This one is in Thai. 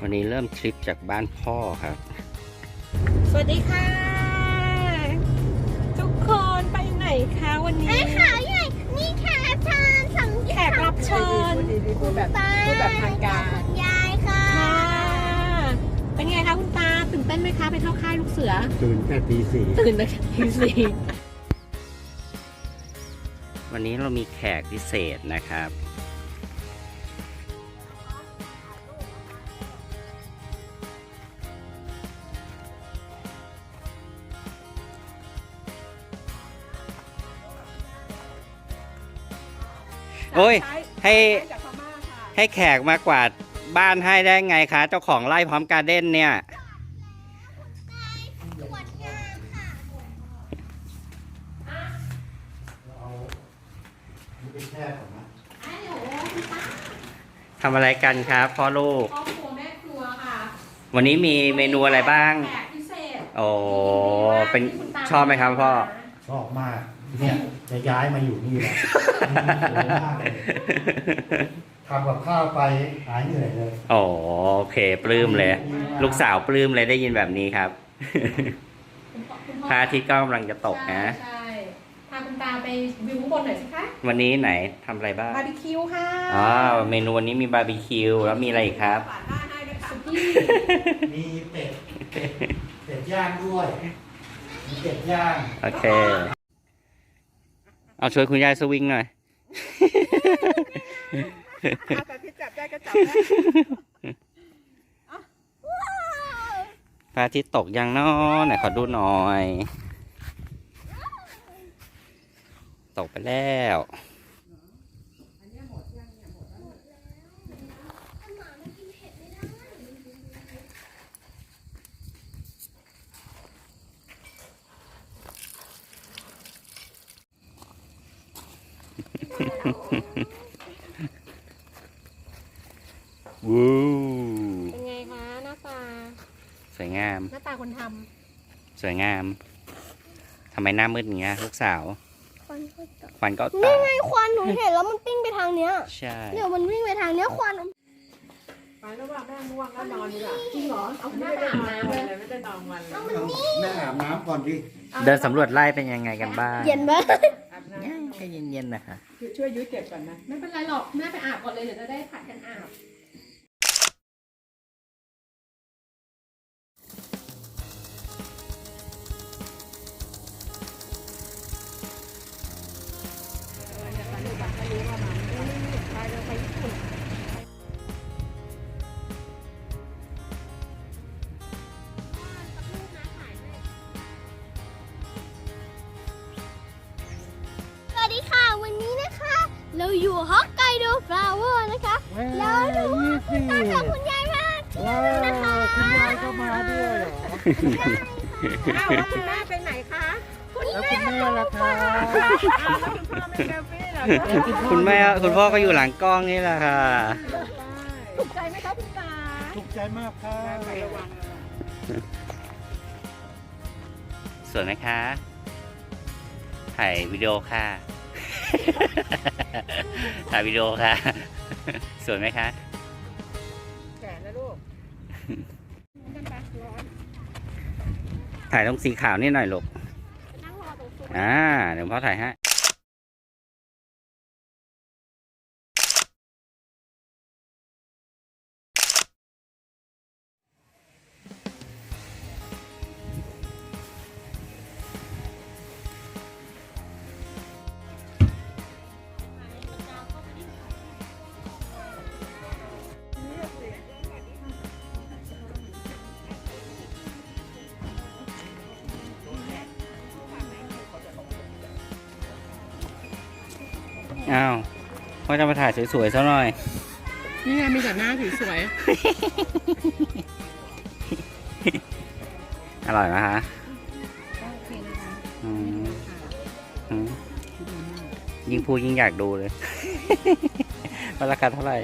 วันนี้เริ่มทริปจากบ้านพ่อครับ สวัสดีค่ะ ทุกคนไปไหนคะวันนี้ไอ้ขาวใหญ่นี่แขกรับเชิญสังแขกรับเชิญพูดแบบตาพูดแบบทางการคุณยายค่ะค่ะ เป็นไงคะคุณตาตื่นเต้นไหมคะไปเข้าค่ายลูกเสือ ตื่นแต่ตีสี่ตื่นเลยทีสี่วันนี้เรามีแขกพิเศษนะครับ โอ้ย ให้จากพม่าค่ะให้แขกมากวาดบ้านให้ได้ไงคะ เจ้าของไร่พร้อมการเด้นเนี่ยตรวจงานค่ะนี่เป็นแค่ของนะทำอะไรกันครับพ่อลูก ครอบครัวแม่ครัวค่ะวันนี้มีเมนูอะไรบ้าง แขกพิเศษโอ้ เป็นชอบไหมครับพ่อ ชอบมาก เนี่ยจะย้ายมาอยู่นี่แหละสวยมากเลยทำกับข้าวไปหายเหนื่อยเลยโอ้โอเคปลื้มเลย ลูกสาวปลื้มเลยได้ยินแบบนี้ครับ คุณพ่อคุณพ่อพระอาทิตย์ก็กำลังจะตกนะใช่พาคุณตาไปวิวข้างบนหน่อยสิคะวันนี้ไหนทำอะไรบ้างบาร์บีคิวค่ะอ๋อเมนูวันนี้มีบาร์บีคิวแล้วมีอะไรอีกครับปาดหน้าให้ด้วยค่ะสุกี้มีเป็ดเป็ดเป็ดย่างด้วยมีเป็ดย่าง โอเค เอาช่วยคุณยายสวิงหน่อยแต่ที่จับได้ก็จับได้พระอาทิตย์ตกยังนอไหนขอดูหน่อย ตกไปแล้ว วู้เป็นไงคะหน้าตา สวยงาม หน้าตาคนทสวยงามทำไมหน้ามืดอย่างเงี้ยลูกสาวควันก็ตกควันก็นี่ตาไงควันหนูเห็นแล้วมันปิ้งไปทางเนี้ยใช่ เดี๋ยวมันวิ่งไปทางเนี้ยควันไปแล้วว่าแม่ง่วงแล้วนอนดีกว่าำจริงเหรอเอาหไม่น้าได้ไปนอาอบนน้ำเลเลยยไม่ได้นอนวันเลย แม่อาบน้ำก่อนดิ เดินสำรวจไล่เป็นยังไงกันบ้าง เย็นปะ ให้เย็นๆนะคะ ช่วยยุ้ยเก็บก่อนนะ ไม่เป็นไรหรอก แม่ไปอาบก่อนเลย เดี๋ยวจะได้ผัดกันอาบ เราอยู่ฮอกไกโดฟลาวเวอร์นะคะ แล้วดูคุณตากับคุณยายมาเที่ยวนะคะ คุณยายก็มาด้วยเหรออ้าวแล้วคุณแม่ไปไหนคะแล้วคุณแม่ล่ะครับอ้าวแล้วคุณพ่อไม่เซลฟี่เหรอคะคุณแม่คุณพ่อก็อยู่หลังกล้องนี่แหละค่ะ ถูกใจไหมคะคุณตาถูกใจมากครับไประวังสวยไหมคะ ถ่ายวิดีโอค่ะ ถ่ายวิดีโอค่ะ สวยไหมคะแก่แล้วลูกถ่ายตรงสีขาวนี่หน่อยลูก อ่า เดี๋ยวพ่อถ่ายให้ อ้าวพ่อจะมาถ่ายสวยๆซะหน่อย นี่ไงมีแต่หน้าสวยอร่อยไหมคะอืมอืมยิ่งพูดยิ่งอยากดูเลย ว่าราคาเท่าไหร่